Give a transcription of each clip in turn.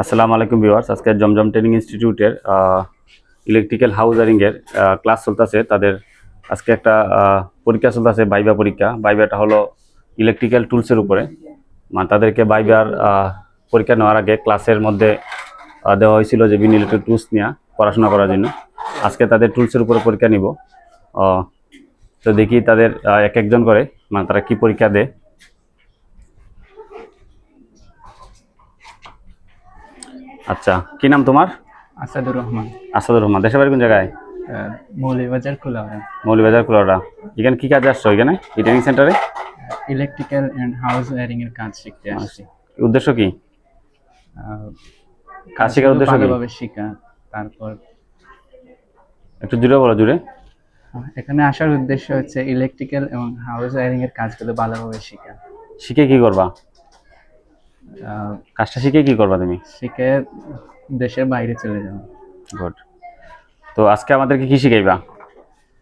আসসালামু আলাইকুম ভিউয়ার্স, আজকে জমজম ট্রেনিং ইনস্টিটিউটের ইলেকট্রিক্যাল হাউজারিংয়ের ক্লাস চলতেছে। তাদের আজকে একটা পরীক্ষা চলতেছে বাইবা পরীক্ষা। বাইবাটা হলো ইলেকট্রিক্যাল টুলসের উপরে। মানে তাদেরকে বাইবার পরীক্ষা নেওয়ার আগে ক্লাসের মধ্যে দেওয়া হয়েছিল যে বিভিন্ন ইলেকট্রিক টুলস নিয়ে পড়াশোনা করার জন্য। আজকে তাদের টুলসের উপরে পরীক্ষা নিব। তো দেখি তাদের এক একজন করে মানে তারা কি পরীক্ষা দেয়। আচ্ছা কি নাম তোমার? আসাদুর রহমান। আসাদুর রহমান দেশের বাড়ি কোন জায়গায়? মৌলভীবাজার খোলাওয়ারা মৌলবাজার কুলারা এখানে কি কাজ আসছো এখানে এই সেন্টারে ইলেকট্রিক্যাল অ্যান্ড হাউস ওয়ারিং এর কাজ শিখতে আসছি। উদ্দেশ্য কি? কাজ শেখার উদ্দেশ্য কি? ভালোভাবে শেখা তারপর একটু জুড়ে বলো জুড়ে। এখানে আসার উদ্দেশ্য হচ্ছে ইলেকট্রিক্যাল এবং হাউস ওয়ারিং এর কাজগুলো ভালোভাবে শেখা। শিখে কি করবা? কাজটা শিখে কি করবা তুমি? শিখে দেশের বাইরে চলে যাওয়া গুড তো আজকে আমাদেরকে কি শিখাইবা?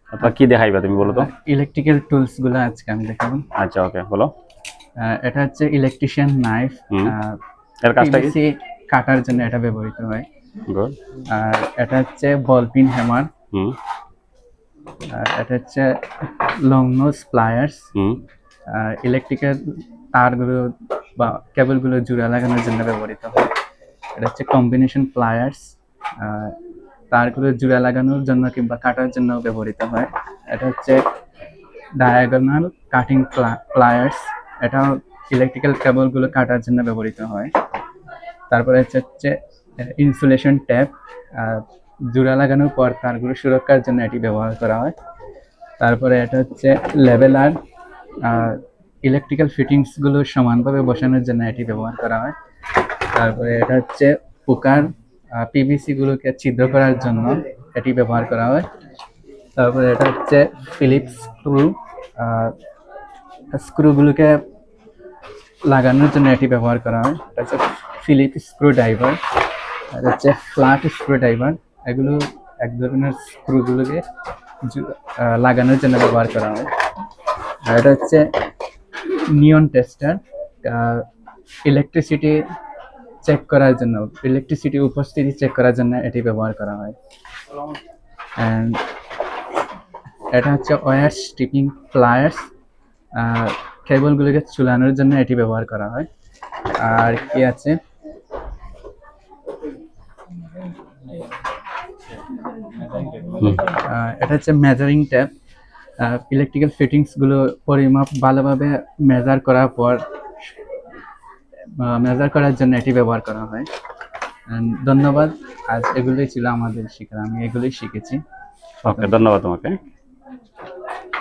অথবা কি দেখাইবা তুমি বলো তো? ইলেকট্রিক্যাল টুলসগুলো আজকে আমি দেখাবো। আচ্ছা ওকে বলো। এটা হচ্ছে ইলেকট্রিশিয়ান নাইফ। এর কাজটা কি? কাটার জন্য এটা ব্যবহৃত হয়। গুড আর এটা হচ্ছে বল পিন হ্যামার হুম। আর এটা হচ্ছে লং নোজ প্লায়ার্স হুম। ইলেকট্রিক্যাল তারগুলো বা কেবলগুলো জোড়া লাগানোর জন্য ব্যবহৃত হয়। এটা হচ্ছে কম্বিনেশন প্লায়ার্স তারগুলো জোড়া লাগানোর জন্য কিংবা কাটার জন্য ব্যবহৃত হয়। এটা হচ্ছে ডায়াগোনাল কাটিং প্লায়ার্স এটাও ইলেকট্রিক্যাল কেবলগুলো কাটার জন্য ব্যবহৃত হয়। তারপরে হচ্ছে হচ্ছে ইনসুলেশন ট্যাপ জোড়া লাগানোর পর তারগুলো সুরক্ষার জন্য এটি ব্যবহার করা হয়। তারপরে এটা হচ্ছে লেভেলার ইলেকট্রিক্যাল ফিটিংসগুলো সমানভাবে বসানোর জন্য এটি ব্যবহার করা হয়। তারপরে এটা হচ্ছে পোকার পিভিসি গুলোকে ছিদ্র করার জন্য এটি ব্যবহার করা হয়। তারপরে এটা হচ্ছে ফিলিপস স্ক্রু স্ক্রুগুলোকে লাগানোর জন্য এটি ব্যবহার করা হয়। এটা হচ্ছে ফিলিপ স্ক্রু ড্রাইভার এটা হচ্ছে ফ্ল্যাট স্ক্রু ড্রাইভার এগুলো এক ধরনের স্ক্রুগুলোকে লাগানোর জন্য ব্যবহার করা হয়। আর এটা হচ্ছে নিয়ন টেস্টার ইলেকট্রিসিটি চেক করার জন্য ইলেকট্রিসিটি উপস্থিতি চেক করার জন্য এটি ব্যবহার করা হয়। অ্যান্ড এটা হচ্ছে ওয়ার স্টিপিং প্লায়ার্স কেবলগুলোকে চুলানোর জন্য এটি ব্যবহার করা হয়। আর কি আছে? এটা হচ্ছে মেজারিং ট্যাপ ইলেকট্রিক্যাল ফিটিংসগুলো পরিমাপ ভালোভাবে মেজার করার পর মেজার করার জন্য এটি ব্যবহার করা হয়। ধন্যবাদ। আজ এগুলোই ছিল আমাদের শেখার আমি এগুলোই শিখেছি। ওকে ধন্যবাদ তোমাকে।